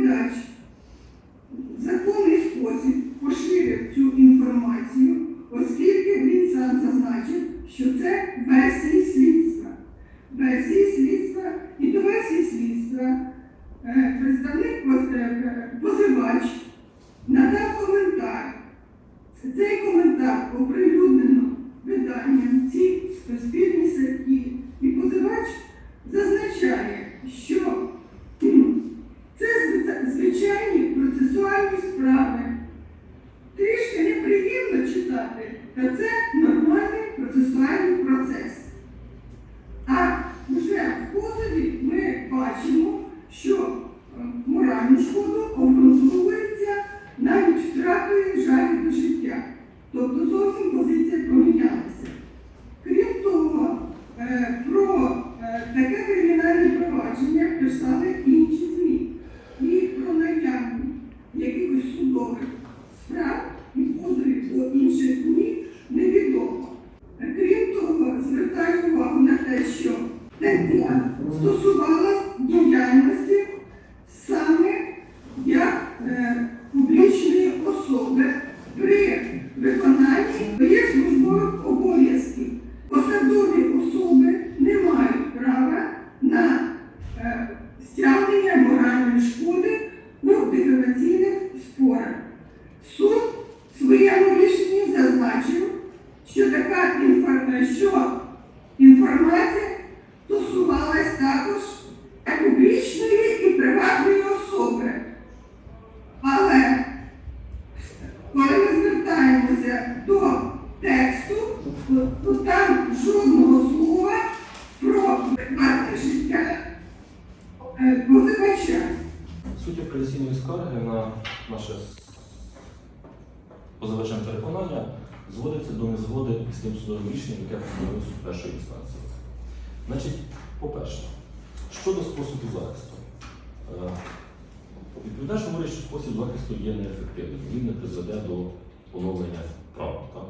відповідач в законний спосіб поширив цю інформацію, оскільки він сам зазначив, що це версії слідства. Версії слідства і до версії слідства е, представник е, позивач надав коментар. Цей коментар оприлюднено виданням ці спільні статті. І позивач зазначає, що кхм, це зв- звичайні процесуальні справи. Трішки неприємно читати, та це нормальний процесуальний процес. А вже в позові ми бачимо, що е, моральну шкоду обґрунтовується навіть втратою жалі до життя. Тобто зовсім позиція помінялася. Крім того, е, про е, таке кримінальне провадження писали інші ЗМІ. І про наявність якихось судових справ і позовів до інших ЗМІ невідомо. Крім того, звертаю увагу на те, що стаття стосувалась діяльності саме як е, публічної особи при виконанні своїх службових обов'язків. Посадові особи не мають права на е, стягнення моральної шкоди у дифамаційних спорах. Суд в своєму рішенні зазначив, що така інформація, що інформація стосувалась також публічної і приватної особи. Але коли ми звертаємося до тексту, то, там жодного слова про приватне життя е, позивача. Суть апеляційної скарги на наше позивачем переконання зводиться до незгоди з тим судовим рішенням, яке постановив суд першої інстанції. Значить, по-перше, щодо способу захисту. Е, Відповідач говорить, що спосіб захисту є неефективним, він не призведе до поновлення права. Так?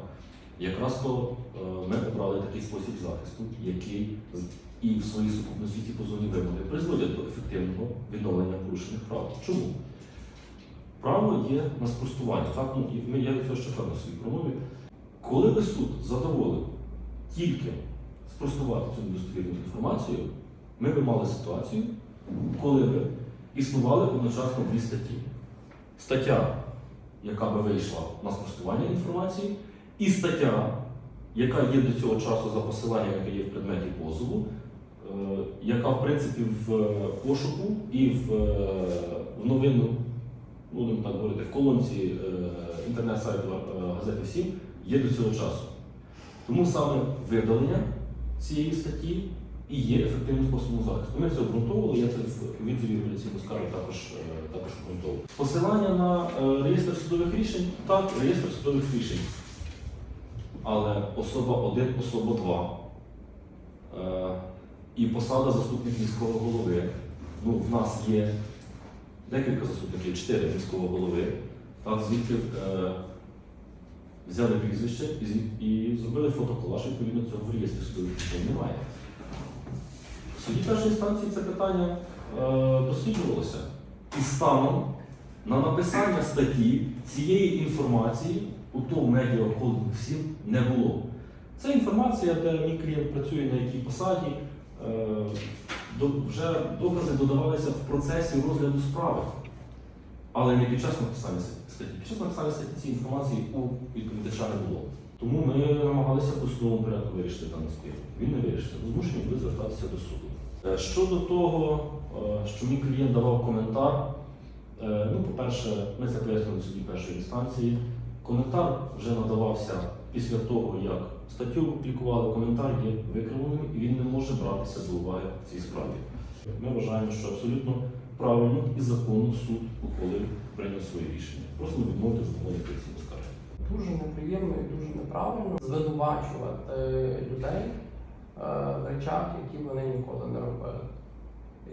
Якраз то е, ми обрали такий спосіб захисту, який і в своїй сукупності ці позовні вимоги призводять до ефективного відновлення порушених прав. Чому? Право є на спростування. Так, ну, і ми, я цього ще певно своїй промові. Коли би суд задоволив тільки спростувати цю недостовірну інформацію, ми б мали ситуацію, коли б існували одночасно дві статті. Стаття, яка би вийшла на спростування інформації, і стаття, яка є до цього часу за посиланням, яке є в предметі позову, е, яка, в принципі, в пошуку і в, е, в новину, ну, будемо так говорити, в колонці е, інтернет-сайту газети «Всім» є до цього часу. Тому саме видалення цієї статті і є ефективним способом захисту. Ми це обґрунтовували, я це в відзиві апеляційну скаргу також, е, також обґрунтовував. Посилання на е, реєстр судових рішень, так, реєстр судових рішень. Але особа 1, особа 2 е, і посада заступник міського голови. Ну, в нас є декілька заступників, 4 міського голови. Так, звідки е, взяли прізвище і, і зробили фотоколаж, відповідно цього в реєстрі судових рішень немає. В суді першої інстанції це питання е, досліджувалося. І станом на написання статті цієї інформації у тому всім не було. Це інформація, де мій клієнт працює на якій посаді. е, до- вже докази додавалися в процесі розгляду справи, але не під час написання статті. Під час написання статті цієї інформації у відповідача не було. Тому ми намагалися по судовому порядку вирішити даний спір. Він не вирішився. Змушені були звертатися до суду. Е, Щодо того, е, що мій клієнт давав коментар, е, ну, по-перше, ми це пояснили в суді першої інстанції. Коментар вже надавався після того, як статтю опублікували, коментар є викривленим і він не може братися до уваги в цій справі. Ми вважаємо, що абсолютно правильно і законно суд ухвалив прийняв своє рішення. Просто відмовити задоволення апеляційну скарги. Дуже неприємно і дуже неправильно звинувачувати людей е, в речах, які вони ніколи не робили.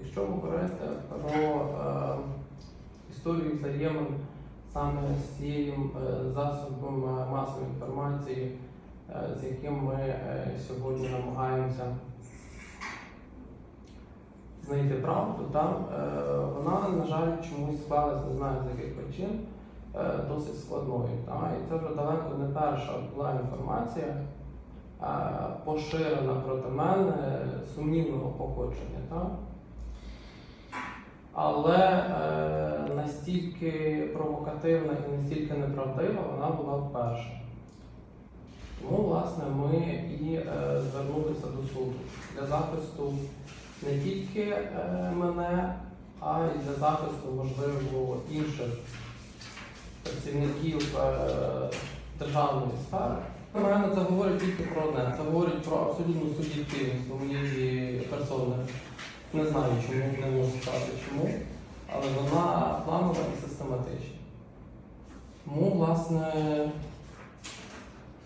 Якщо говорити про е, історію взаємин саме з цим засобом е, масової інформації, е, з яким ми е, сьогодні намагаємося знайти правду, там е, вона, на жаль, чомусь склалась, не знаю з яких причин, е, досить складною. Та? І це вже далеко не перша була інформація, е, поширена проти мене сумнівного походження. Та? Але е, настільки провокативна і настільки неправдива вона була вперше. Тому, власне, ми і е, звернулися до суду для захисту не тільки е, мене, а й для захисту, можливо, інших працівників е, державної сфери. Мене це говорить тільки про одне. Це говорить про абсолютну суб'єктивність моєї персони. Не знаю, чому, не можу сказати чому, але вона планова і систематична. Тому, власне,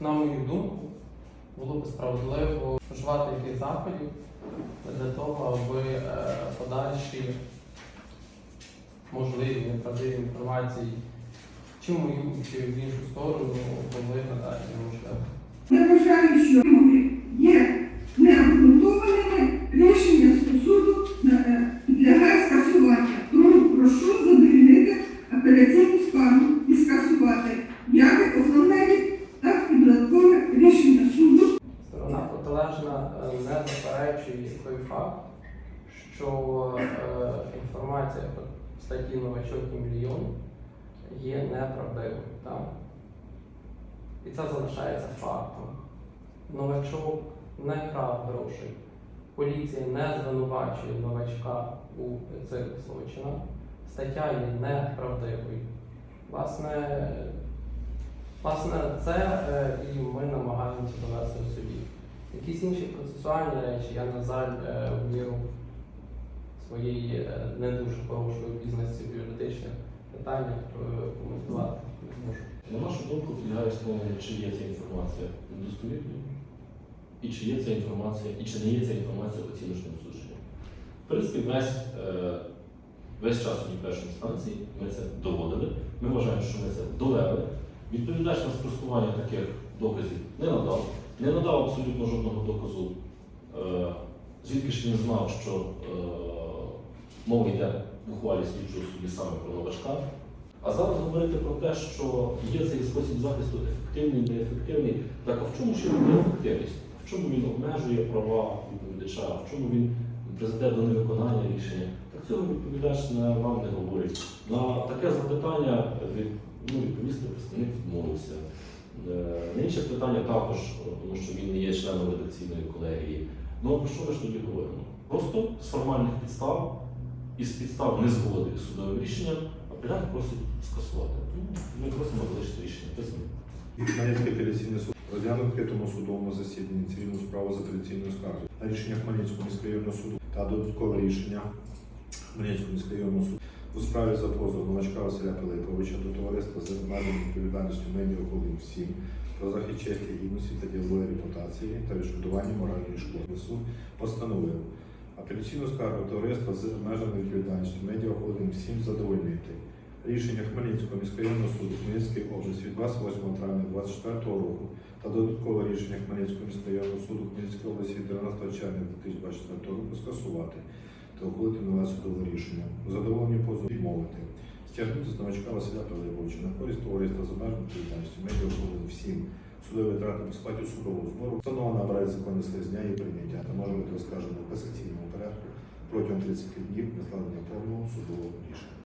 на мою думку, було б справедливо вживати якихось заходів для того, аби е, подальші можливі неправдиві інформації чи в мою, чи в іншу сторону були надалі неможливо. Я вважаю, що є необґрунтованими, рішення суду е, підлягає скасування. Тому прошу задовільнити апеляційну скаргу і скасувати як основне, так і додаткове рішення суду. Сторона протилежна е, не заперечує той факт, що е, інформація про статті новачок і мільйон є неправдивою. Так? І це залишається фактом. Новачок не крав грошей. Поліція не звинувачує новачка у цих злочинах. Стаття є неправдивою. Власне, власне, це е, і ми намагаємося довести в суді. Якісь інші процесуальні речі, я, на жаль, е, в міру своєї е, не дуже хорошої обізнаності в юридичних питаннях е, коментувати не можу. На нашу думку, підлягає встановленню, чи є ця інформація достовірною, і чи є ця інформація, і чи не є ця інформація оціночним судженням. В принципі, весь, е, весь час у першій інстанції ми це доводили. Ми вважаємо, що ми це довели. Відповідач на спростування таких доказів не надав, не надав абсолютно жодного доказу. Е, звідки ж він знав, що мова йде ухвалі слідчого судді саме про новачка. А зараз говорити про те, що є цей спосіб захисту ефективний, неефективний, так а в чому його неефективність? В чому він обмежує права відповідача, в чому він призведе до невиконання рішення? Так цього відповідач не, вам не говорить. На таке запитання від, ну, відповісти представник відмовився. Е, На інше питання також, тому що він не є членом редакційної колегії. Ну про що ми ж тоді говоримо? Просто з формальних підстав і з підстав незгоди з судовим рішенням апелянт просить скасувати. Тому ми просимо залишити рішення без змін. Хмельницький апеляційний суд розглянув відкритому судовому засіданні цивільну справу з апеляційною скаргою на рішення Хмельницького міськрайонного суду та додаткове рішення Хмельницького міськрайонного суду у справі за позов новачка Василя Пилиповича до товариства з обмеженою відповідальністю медіа Холдинг 7 про захист честі гідності та ділової репутації та відшкодування моральної шкоди. Суд постановив апеляційну скаргу товариства з обмеженою відповідальністю медіа Холдинг 7 задовольнити. Рішення Хмельницького міськрайонного суду Хмельницької області від 28 травня 2024 року та додаткове рішення Хмельницького міськрайонного суду Хмельницької області від 13 червня 2024 року скасувати та ухвалити нове судове рішення. У задоволенні позову відмовити. Стягнути з новачка Василя Пилиповича на користь товариства з обмеженою відповідальністю медіа Холдинг всім судові витрати по сплаті судового збору. встановлена набирає законне сили з дня і прийняття та може бути оскаржено в касаційному порядку протягом 30 днів для складення повного судового рішення.